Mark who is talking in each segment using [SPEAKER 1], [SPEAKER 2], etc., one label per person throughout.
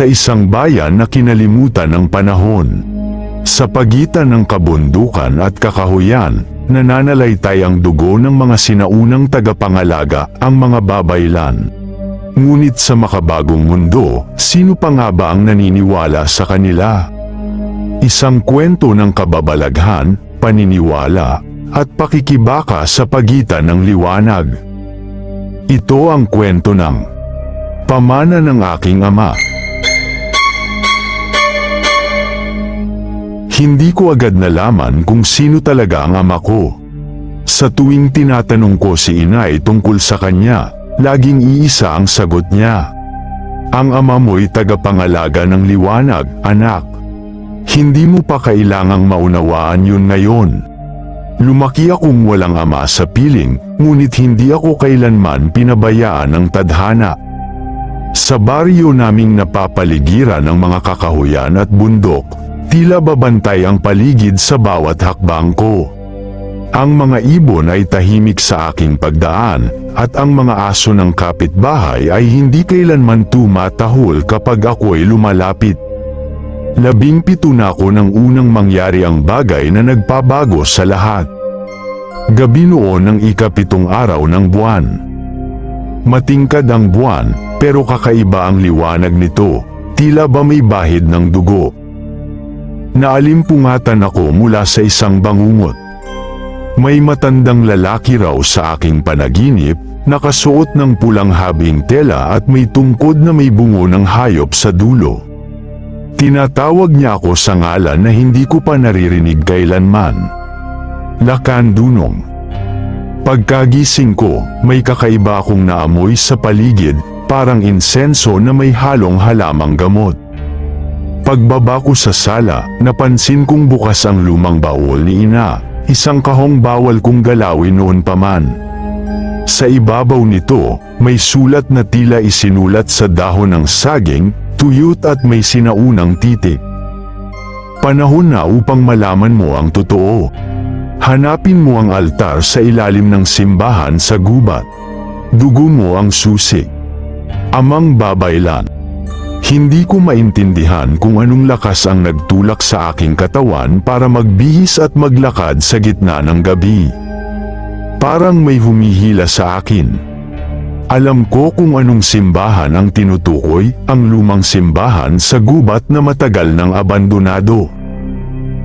[SPEAKER 1] sa isang bayan na kinalimutan ng panahon. Sa pagitan ng kabundukan at kakahuyan, nananalaytay ang dugo ng mga sinaunang tagapangalaga, ang mga babaylan. Ngunit sa makabagong mundo, sino pa nga ba ang naniniwala sa kanila? Isang kwento ng kababalaghan, paniniwala, at pakikibaka sa pagitan ng liwanag. Ito ang kwento ng Pamana ng aking ama. Hindi ko agad nalaman kung sino talaga ang ama ko. Sa tuwing tinatanong ko si inay tungkol sa kanya, laging iisa ang sagot niya. Ang ama mo'y tagapangalaga ng liwanag, anak. Hindi mo pa kailangang maunawaan yun ngayon. Lumaki akong walang ama sa piling, ngunit hindi ako kailanman pinabayaan ng tadhana. Sa baryo naming napapaligiran ng mga kakahuyan at bundok, tila babantay ang paligid sa bawat hakbang ko. Ang mga ibon ay tahimik sa aking pagdaan, at ang mga aso ng kapitbahay ay hindi kailanman tumatahol kapag ako'y lumalapit. Labing pito na ako nang unang mangyari ang bagay na nagpabago sa lahat. Gabi noon ng ikapitong araw ng buwan. Matingkad ang buwan, pero kakaiba ang liwanag nito, tila ba may bahid ng dugo. Naalimpungatan ako mula sa isang bangungot. May matandang lalaki raw sa aking panaginip, nakasuot ng pulang habing tela at may tungkod na may bungo ng hayop sa dulo. Tinatawag niya ako sa ngalan na hindi ko pa naririnig kailanman. Lakandunong. Pagkagising ko, may kakaiba akong naamoy sa paligid, parang insenso na may halong halamang gamot. Pagbaba ko sa sala, napansin kong bukas ang lumang baul ni ina, isang kahong bawal kong galawin noon pa man. Sa ibabaw nito, may sulat na tila isinulat sa dahon ng saging, tuyot at may sinaunang titik. Panahon na upang malaman mo ang totoo. Hanapin mo ang altar sa ilalim ng simbahan sa gubat. Dugo mo ang susi. Amang babaylan. Hindi ko maintindihan kung anong lakas ang nagtulak sa aking katawan para magbihis at maglakad sa gitna ng gabi. Parang may humihila sa akin. Alam ko kung anong simbahan ang tinutukoy, ang lumang simbahan sa gubat na matagal ng abandonado.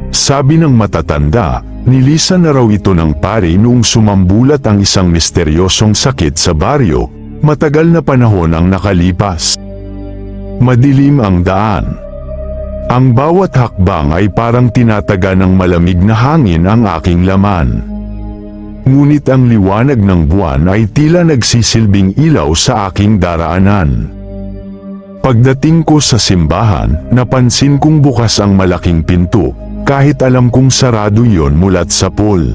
[SPEAKER 1] Sabi ng matatanda, nilisan na raw ito ng pari noong sumambulat ang isang misteryosong sakit sa baryo, matagal na panahon ang nakalipas. Madilim ang daan. Ang bawat hakbang ay parang tinataga ng malamig na hangin ang aking laman. Ngunit ang liwanag ng buwan ay tila nagsisilbing ilaw sa aking daraanan. Pagdating ko sa simbahan, napansin kong bukas ang malaking pinto, kahit alam kong sarado yon mulat sa pool.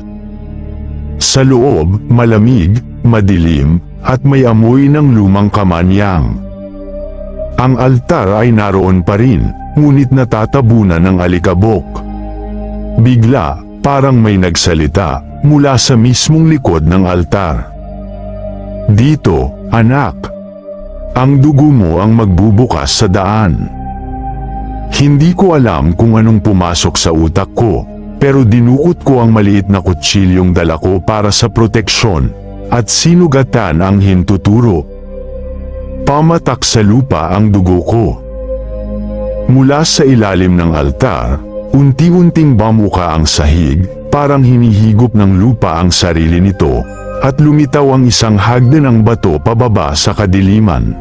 [SPEAKER 1] Sa loob, malamig, madilim, at may amoy ng lumang kamanyang. Ang altar ay naroon pa rin, ngunit natatabunan ng alikabok. Bigla, parang may nagsalita, mula sa mismong likod ng altar. Dito, anak. Ang dugo mo ang magbubukas sa daan. Hindi ko alam kung anong pumasok sa utak ko, pero dinukot ko ang maliit na kutsilyong dala ko para sa proteksyon, at sinugatan ang hintuturo. Pamatak sa lupa ang dugo ko. Mula sa ilalim ng altar, unti-unting bamuka ang sahig, parang hinihigop ng lupa ang sarili nito, at lumitaw ang isang hagdan ng bato pababa sa kadiliman.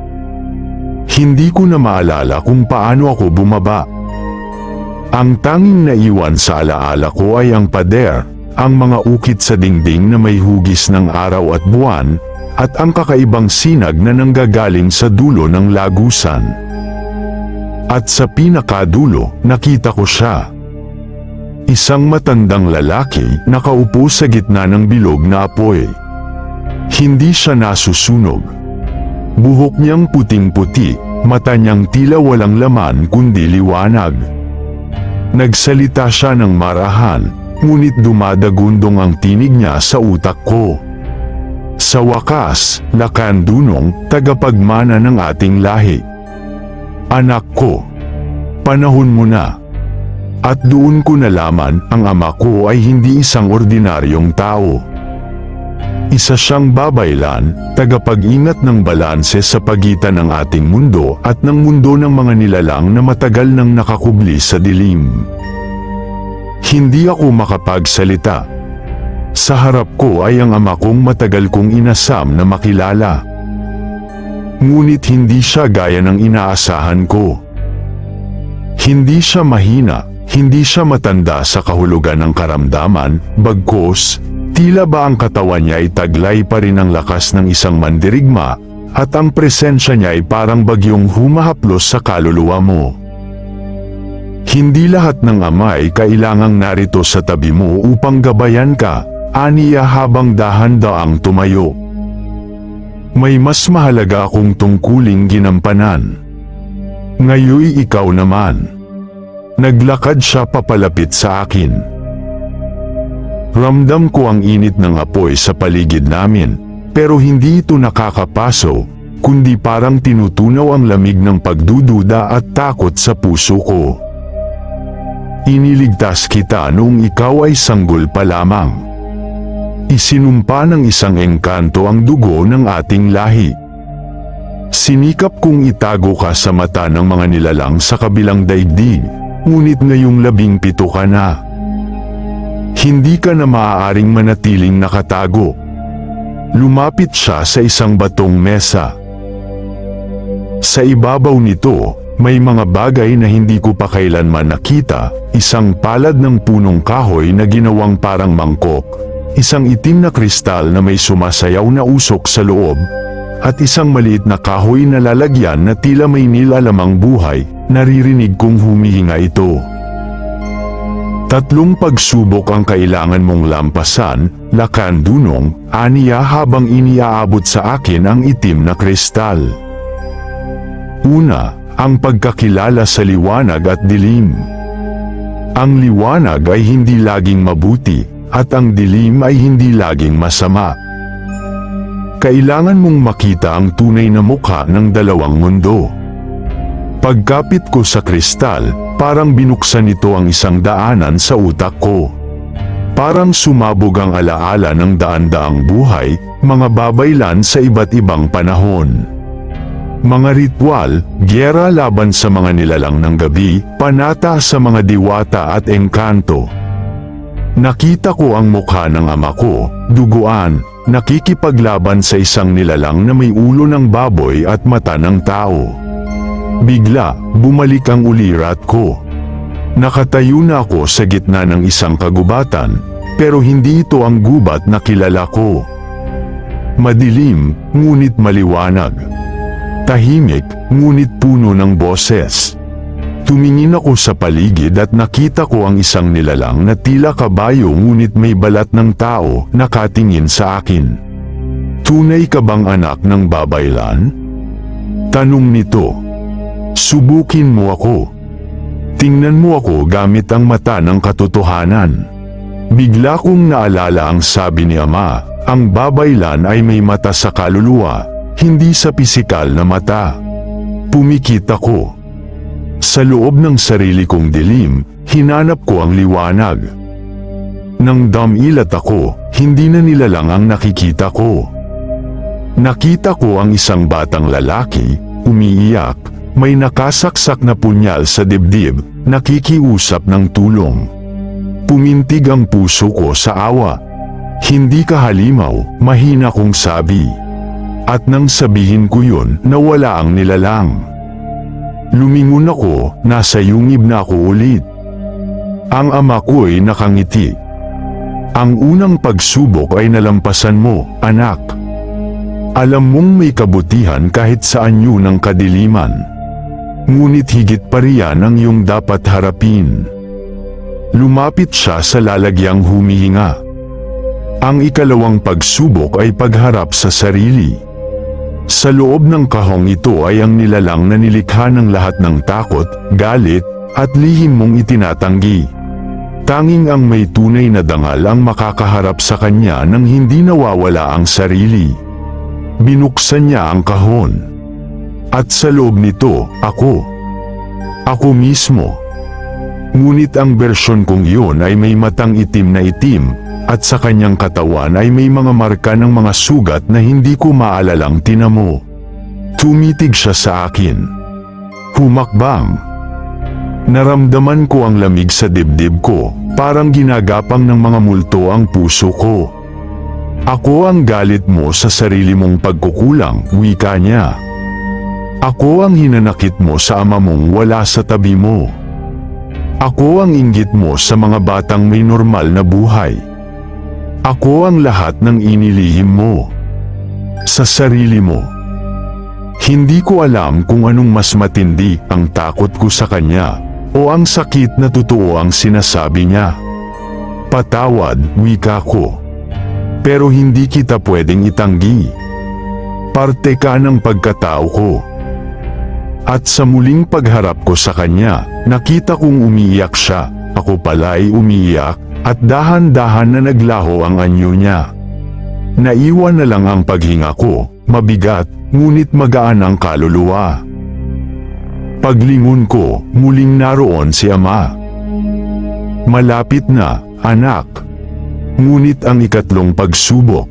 [SPEAKER 1] Hindi ko na maalala kung paano ako bumaba. Ang tanging naiwan sa alaala ko ay ang pader, ang mga ukit sa dingding na may hugis ng araw at buwan, at ang kakaibang sinag na nanggagaling sa dulo ng lagusan. At sa pinakadulo, nakita ko siya. Isang matandang lalaki nakaupo sa gitna ng bilog na apoy. Hindi siya nasusunog. Buhok niyang puting-puti, mata niyang tila walang laman kundi liwanag. Nagsalita siya ng marahan, ngunit dumadagundong ang tinig niya sa utak ko. Sa wakas, lakandunong, tagapagmana ng ating lahi. Anak ko, panahon mo na. At doon ko nalaman ang ama ko ay hindi isang ordinaryong tao. Isa siyang babaylan, tagapag-ingat ng balanse sa pagitan ng ating mundo at ng mundo ng mga nilalang na matagal nang nakakubli sa dilim. Hindi ako makapagsalita. Sa harap ko ay ang ama kong matagal kong inasam na makilala. Ngunit hindi siya gaya ng inaasahan ko. Hindi siya mahina, hindi siya matanda sa kahulugan ng karamdaman, bagkos, tila ba ang katawan niya ay taglay pa rin ang lakas ng isang mandirigma, at ang presensya niya ay parang bagyong humahaplos sa kaluluwa mo. Hindi lahat ng ama ay kailangang narito sa tabi mo upang gabayan ka, aniya habang dahan-daang tumayo. May mas mahalaga akong tungkuling ginampanan. Ngayoy ikaw naman. Naglakad siya papalapit sa akin. Ramdam ko ang init ng apoy sa paligid namin, pero hindi ito nakakapaso, kundi parang tinutunaw ang lamig ng pagdududa at takot sa puso ko. Iniligtas kita noong ikaw ay sanggol pa lamang. Isinumpa ng isang engkanto ang dugo ng ating lahi. Sinikap kong itago ka sa mata ng mga nilalang sa kabilang daigdig, ngunit ngayong labing pito ka na. Hindi ka na maaaring manatiling nakatago. Lumapit siya sa isang batong mesa. Sa ibabaw nito, may mga bagay na hindi ko pa kailanman nakita, isang palad ng punong kahoy na ginawang parang mangkok, isang itim na kristal na may sumasayaw na usok sa loob, at isang maliit na kahoy na lalagyan na tila may nilalamang buhay, naririnig kong humihinga ito. Tatlong pagsubok ang kailangan mong lampasan, lakan dunong, aniya habang iniaabot sa akin ang itim na kristal. Una, ang pagkakilala sa liwanag at dilim. Ang liwanag ay hindi laging mabuti, at ang dilim ay hindi laging masama. Kailangan mong makita ang tunay na mukha ng dalawang mundo. Pagkapit ko sa kristal, parang binuksan nito ang isang daanan sa utak ko. Parang sumabog ang alaala ng daan-daang buhay, mga babaylan sa iba't ibang panahon. Mga ritual, gyera laban sa mga nilalang ng gabi, panata sa mga diwata at engkanto. Nakita ko ang mukha ng ama ko, duguan, nakikipaglaban sa isang nilalang na may ulo ng baboy at mata ng tao. Bigla, bumalik ang ulirat ko. Nakatayo na ako sa gitna ng isang kagubatan, pero hindi ito ang gubat na kilala ko. Madilim, ngunit maliwanag. Tahimik, ngunit puno ng boses. Tumingin ako sa paligid at nakita ko ang isang nilalang na tila kabayo ngunit may balat ng tao nakatingin sa akin. Tunay ka bang anak ng babaylan? Tanong nito. Subukin mo ako. Tingnan mo ako gamit ang mata ng katotohanan. Bigla kong naalala ang sabi ni Ama, ang babaylan ay may mata sa kaluluwa, hindi sa pisikal na mata. Pumikit ako. Sa loob ng sarili kong dilim, hinanap ko ang liwanag. Nang damilat ako, hindi na nilalang ang nakikita ko. Nakita ko ang isang batang lalaki, umiiyak, may nakasaksak na punyal sa dibdib, nakikiusap ng tulong. Pumintig ang puso ko sa awa. Hindi ka halimaw, mahina kong sabi. At nang sabihin ko yun, nawala ang nilalang. Lumingon ako, nasa yungib na ako ulit. Ang ama ko'y nakangiti. Ang unang pagsubok ay nalampasan mo, anak. Alam mong may kabutihan kahit sa anyo ng kadiliman. Ngunit higit pa riyan ang iyong dapat harapin. Lumapit siya sa lalagyang humihinga. Ang ikalawang pagsubok ay pagharap sa sarili. Sa loob ng kahong ito ay ang nilalang na nilikha ng lahat ng takot, galit, at lihim mong itinatanggi. Tanging ang may tunay na dangal ang makakaharap sa kanya nang hindi nawawala ang sarili. Binuksan niya ang kahon. At sa loob nito, ako, Ako mismo. Ngunit ang bersyon kong iyon ay may matang itim na itim, at sa kanyang katawan ay may mga marka ng mga sugat na hindi ko maalalang tinamo. Tumitig siya sa akin. Humakbang. Naramdaman ko ang lamig sa dibdib ko, parang ginagapang ng mga multo ang puso ko. Ako ang galit mo sa sarili mong pagkukulang, wika niya. Ako ang hinanakit mo sa ama mong wala sa tabi mo. Ako ang inggit mo sa mga batang may normal na buhay. Ako ang lahat ng inilihim mo. Sa sarili mo. Hindi ko alam kung anong mas matindi ang takot ko sa kanya o ang sakit na totoo ang sinasabi niya. Patawad, wika ko. Pero hindi kita pwedeng itanggi. Parte ka ng pagkatao ko. At sa muling pagharap ko sa kanya, nakita kong umiiyak siya. Ako pala'y umiiyak at dahan-dahan na naglaho ang anyo niya. Naiwan na lang ang paghinga ko, mabigat, ngunit magaan ang kaluluwa. Paglingon ko, muling naroon si ama. Malapit na, anak. Ngunit ang ikatlong pagsubok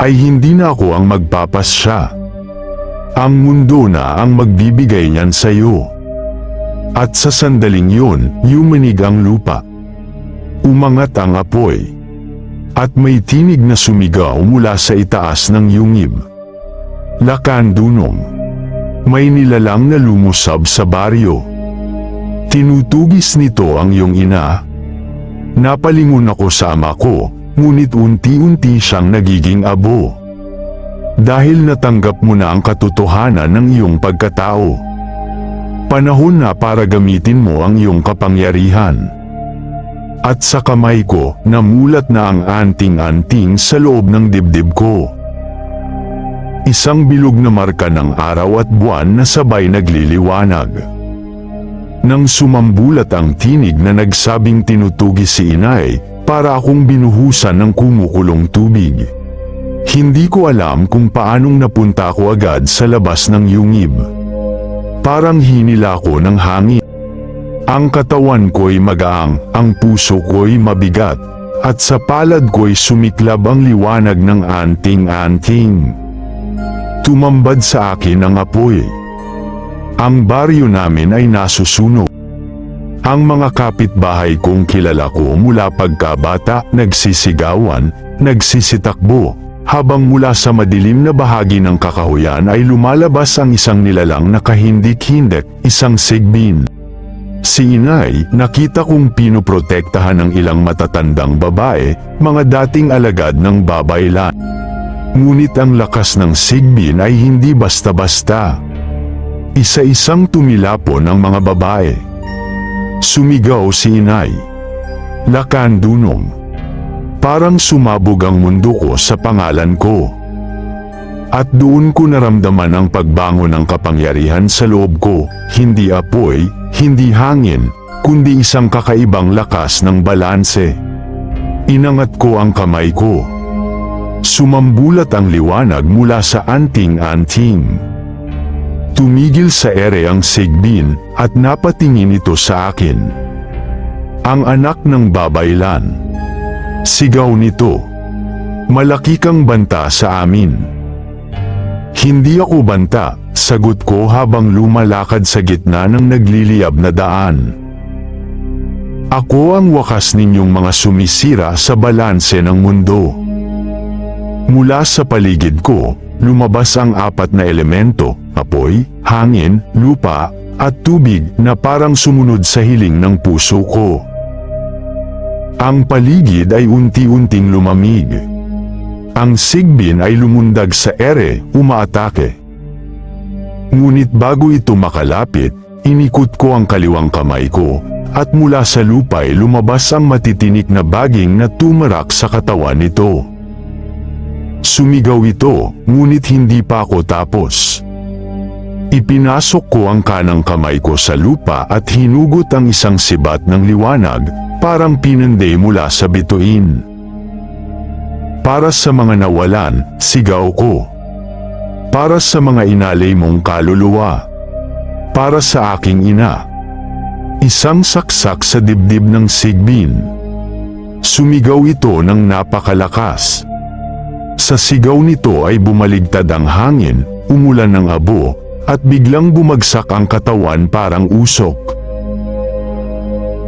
[SPEAKER 1] ay hindi na ako ang magpapasya. Ang mundo na ang magbibigay niyan sa iyo. At sa sandaling yun, yumanig ang lupa. Umangat ang apoy. At may tinig na sumigaw mula sa itaas ng yungib. Lakandunong. May nilalang na lumusab sa baryo. Tinutugis nito ang iyong ina. Napalingon ako sa ama ko, ngunit unti-unti siyang nagiging abo. Dahil natanggap mo na ang katotohanan ng iyong pagkatao. Panahon na para gamitin mo ang iyong kapangyarihan. At sa kamay ko, namulat na ang anting-anting sa loob ng dibdib ko. Isang bilog na marka ng araw at buwan na sabay nagliliwanag. Nang sumambulat ang tinig na nagsabing tinutugi si inay, para akong binuhusan ng kumukulong tubig. Hindi ko alam kung paanong napunta ako agad sa labas ng yungib. Parang hinila ko ng hangin. Ang katawan ko'y magaang, ang puso ko'y mabigat, at sa palad ko'y sumiklab ang liwanag ng anting-anting. Tumambad sa akin ang apoy. Ang baryo namin ay nasusunog. Ang mga kapitbahay kong kilala ko mula pagkabata nagsisigawan, nagsisitakbo, habang mula sa madilim na bahagi ng kakahuyan ay lumalabas ang isang nilalang na kahindik-hindik, isang sigbin. Si inay, nakita kong pinoprotektahan ng ilang matatandang babae, mga dating alagad ng babaylan. Ngunit ang lakas ng sigbin ay hindi basta-basta. Isa-isang tumilapon ang mga babae. Sumigaw si inay. Lakandunong. Parang sumabog ang mundo ko sa pangalan ko. At doon ko naramdaman ang pagbango ng kapangyarihan sa loob ko, hindi apoy, hindi hangin, kundi isang kakaibang lakas ng balanse. Inangat ko ang kamay ko. Sumambulat ang liwanag mula sa anting-anting. Tumigil sa ere ang sigbin at napatingin ito sa akin. Ang anak ng babaylan. Sigaw nito. Malaki kang banta sa amin. Hindi ako banta, sagot ko habang lumalakad sa gitna ng nagliliyab na daan. Ako ang wakas ninyong mga sumisira sa balanse ng mundo. Mula sa paligid ko, lumabas ang apat na elemento, apoy, hangin, lupa, at tubig na parang sumunod sa hiling ng puso ko. Ang paligid ay unti-unting lumamig. Ang sigbin ay lumundag sa ere, umaatake. Ngunit bago ito makalapit, inikot ko ang kaliwang kamay ko, at mula sa lupa ay lumabas ang matitinik na baging na tumarak sa katawan nito. Sumigaw ito, ngunit hindi pa ako tapos. Ipinasok ko ang kanang kamay ko sa lupa at hinugot ang isang sibat ng liwanag, parang pinanday mula sa bituin. Para sa mga nawalan, sigaw ko. Para sa mga inalay mong kaluluwa. Para sa aking ina, Isang saksak sa dibdib ng sigbin. Sumigaw ito ng napakalakas. Sa sigaw nito ay bumaligtad ang hangin, umulan ng abo, at biglang bumagsak ang katawan parang usok.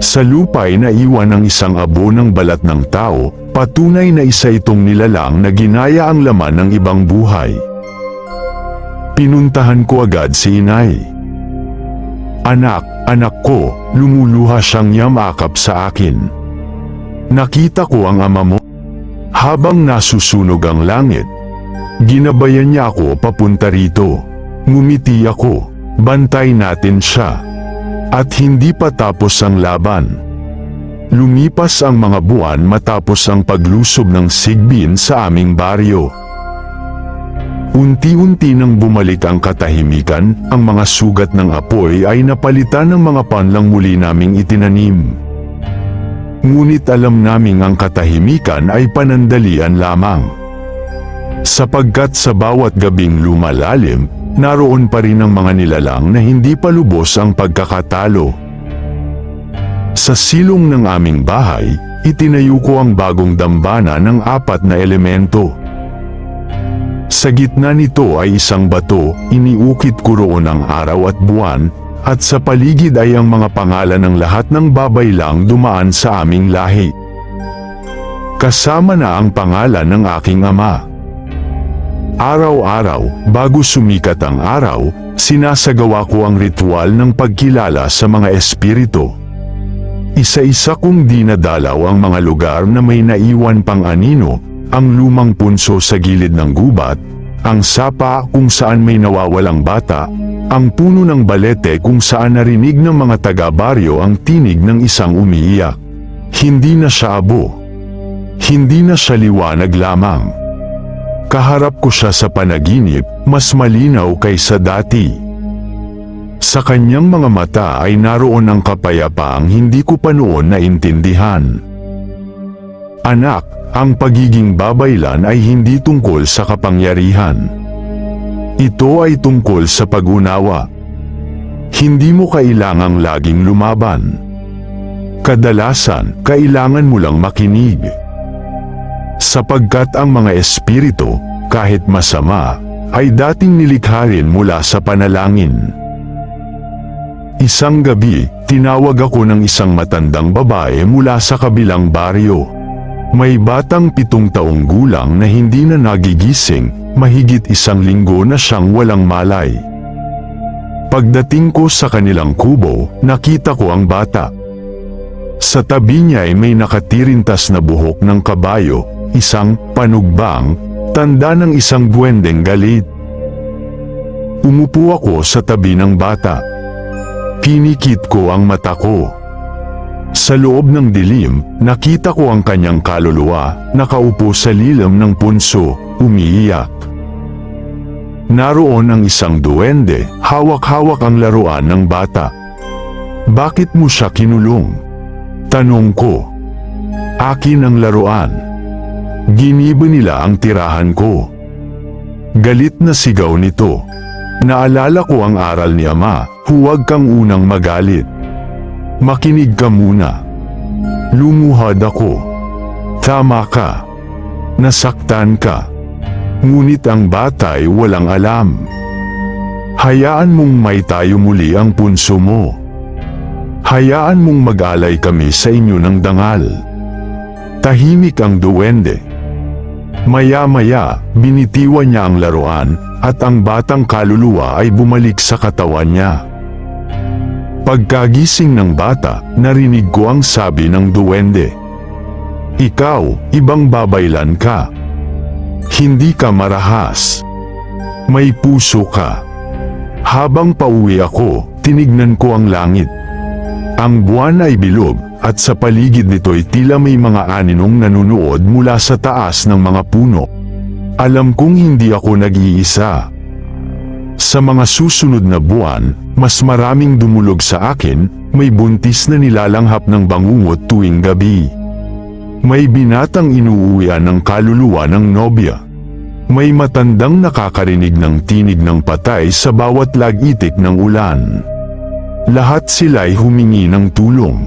[SPEAKER 1] Sa lupa ay naiwan ang isang abo ng balat ng tao, patunay na isa itong nilalang na ginaya ang laman ng ibang buhay. Pinuntahan ko agad si inay. Anak, anak ko, lumuluha siyang yamakap sa akin. Nakita ko ang ama mo. Habang nasusunog ang langit, ginabayan niya ako papunta rito. Ngumiti ako, bantay natin siya. At hindi pa tapos ang laban. Lumipas ang mga buwan matapos ang paglusob ng sigbin sa aming baryo. Unti-unti nang bumalik ang katahimikan, ang mga sugat ng apoy ay napalitan ng mga panlang muli naming itinanim. Ngunit alam naming ang katahimikan ay panandalian lamang. Sapagkat sa bawat gabing lumalalim, naroon pa rin ang mga nilalang na hindi pa lubos ang pagkakatalo. Sa silong ng aming bahay, itinayo ko ang bagong dambana ng apat na elemento. Sa gitna nito ay isang bato, iniukit ko roon ang araw at buwan, at sa paligid ay ang mga pangalan ng lahat ng babay lang dumaan sa aming lahi. Kasama na ang pangalan ng aking ama. Araw-araw, bago sumikat ang araw, sinasagawa ko ang ritual ng pagkilala sa mga espiritu. Isa-isa kong dinadalaw ang mga lugar na may naiwan pang anino, ang lumang punso sa gilid ng gubat, ang sapa kung saan may nawawalang bata, ang puno ng balete kung saan narinig ng mga taga-baryo ang tinig ng isang umiiyak. Hindi na siya abo. Hindi na siya liwanag lamang. Kaharap ko siya sa panaginip, mas malinaw kaysa dati. Sa kanyang mga mata ay naroon ang kapayapaang hindi ko pa noon naintindihan. Anak, ang pagiging babaylan ay hindi tungkol sa kapangyarihan. Ito ay tungkol sa pag-unawa. Hindi mo kailangang laging lumaban. Kadalasan, kailangan mo lang makinig. Sapagkat ang mga espiritu, kahit masama, ay dating nilikha rin mula sa panalangin. Isang gabi, tinawag ako ng isang matandang babae mula sa kabilang baryo. May batang pitong taong gulang na hindi na nagigising, mahigit isang linggo na siyang walang malay. Pagdating ko sa kanilang kubo, nakita ko ang bata. Sa tabi niya ay may nakatirintas na buhok ng kabayo, isang panugbang, tanda ng isang buwendeng galit. Umupo ako sa tabi ng bata. Pinikit ko ang mata ko. Sa loob ng dilim, nakita ko ang kanyang kaluluwa, nakaupo sa lilam ng punso, umiiyak. Naroon ang isang duwende, hawak-hawak ang laruan ng bata. Bakit mo siya kinulong? Tanong ko. Akin ang laruan. Giniba nila ang tirahan ko. Galit na sigaw nito. Naalala ko ang aral ni Ama, huwag kang unang magalit. Makinig ka muna. Lumuhad ako. Tama ka. Nasaktan ka. Ngunit ang bata ay walang alam. Hayaan mong may tayo muli ang punso mo. Hayaan mong mag-alay kami sa inyo ng dangal. Tahimik ang duwende. Maya-maya, binitiwan niya ang laruan, at ang batang kaluluwa ay bumalik sa katawan niya. Pagkagising ng bata, narinig ko ang sabi ng duwende. Ikaw, ibang babaylan ka. Hindi ka marahas. May puso ka. Habang pauwi ako, tinignan ko ang langit. Ang buwan ay bilog, at sa paligid nito'y tila may mga aninong nanunood mula sa taas ng mga puno. Alam kong hindi ako nag-iisa. Sa mga susunod na buwan, mas maraming dumulog sa akin, may buntis na nilalanghap ng bangungot tuwing gabi. May binatang inuuwian ng kaluluwa ng nobya. May matandang nakakarinig ng tinig ng patay sa bawat lagitik ng ulan. Lahat sila'y humingi ng tulong.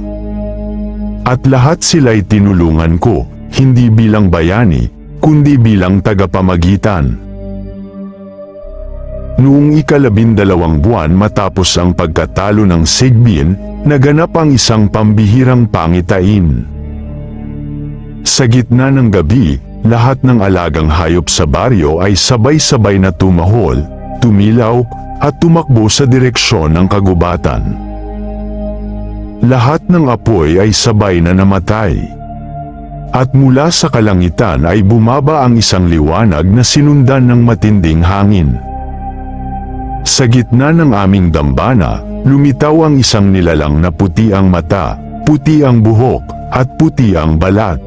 [SPEAKER 1] At lahat sila'y tinulungan ko, hindi bilang bayani, kundi bilang tagapamagitan. Noong ikalabindalawang buwan matapos ang pagkatalo ng Sigbin, naganap ang isang pambihirang pangitain. Sa gitna ng gabi, lahat ng alagang hayop sa baryo ay sabay-sabay na tumahol, tumilaw, at tumakbo sa direksyon ng kagubatan. Lahat ng apoy ay sabay na namatay. At mula sa kalangitan ay bumaba ang isang liwanag na sinundan ng matinding hangin. Sa gitna ng aming dambana, lumitaw ang isang nilalang na puti ang mata, puti ang buhok, at puti ang balat.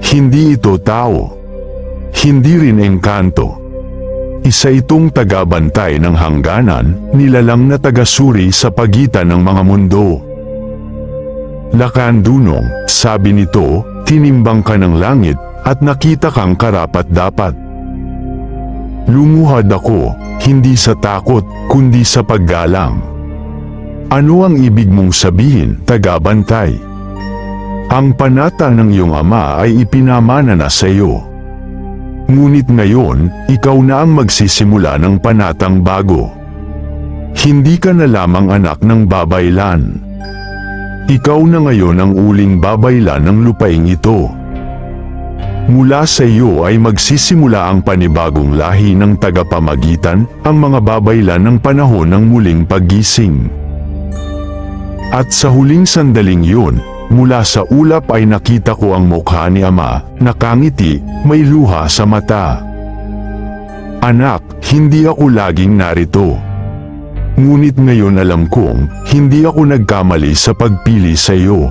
[SPEAKER 1] Hindi ito tao. Hindi rin engkanto. Isa itong tagabantay ng hangganan, nilalang na tagasuri sa pagitan ng mga mundo. Lakandunong, sabi nito, tinimbang ka ng langit at nakita kang karapat dapat. Lumuhad ako, hindi sa takot, kundi sa paggalang. Ano ang ibig mong sabihin, tagabantay? Ang panata ng iyong ama ay ipinamana na sa iyo. Ngunit ngayon, ikaw na ang magsisimula ng panatang bago. Hindi ka na lamang anak ng babaylan. Ikaw na ngayon ang uling babaylan ng lupaing ito. Mula sa iyo ay magsisimula ang panibagong lahi ng tagapamagitan, ang mga babaylan ng panahon ng muling paggising. At sa huling sandaling yun, mula sa ulap ay nakita ko ang mukha ni Ama, nakangiti, may luha sa mata. Anak, hindi ako laging narito. Ngunit ngayon alam kong, hindi ako nagkamali sa pagpili sa iyo.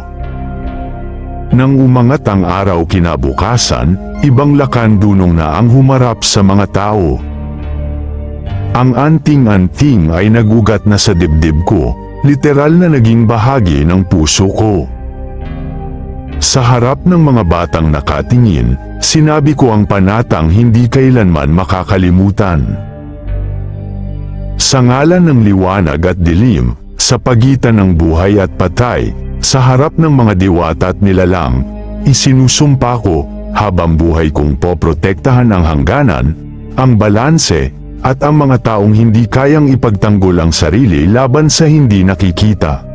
[SPEAKER 1] Nang umangat ang araw kinabukasan, ibang lakandunong na ang humarap sa mga tao. Ang anting-anting ay nagugat na sa dibdib ko, literal na naging bahagi ng puso ko. Sa harap ng mga batang nakatingin, sinabi ko ang panatang hindi kailanman makakalimutan. Sa ngalan ng liwanag at dilim, sa pagitan ng buhay at patay, sa harap ng mga diwata at nilalang, isinusumpa ko, habang buhay kong poprotektahan ang hangganan, ang balanse, at ang mga taong hindi kayang ipagtanggol ang sarili laban sa hindi nakikita.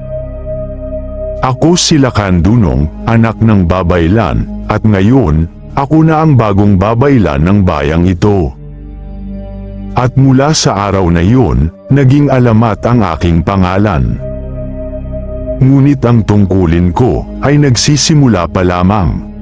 [SPEAKER 1] Ako si Lakandunong, anak ng babaylan, at ngayon, ako na ang bagong babaylan ng bayang ito. At mula sa araw na yun, naging alamat ang aking pangalan. Ngunit ang tungkulin ko ay nagsisimula pa lamang.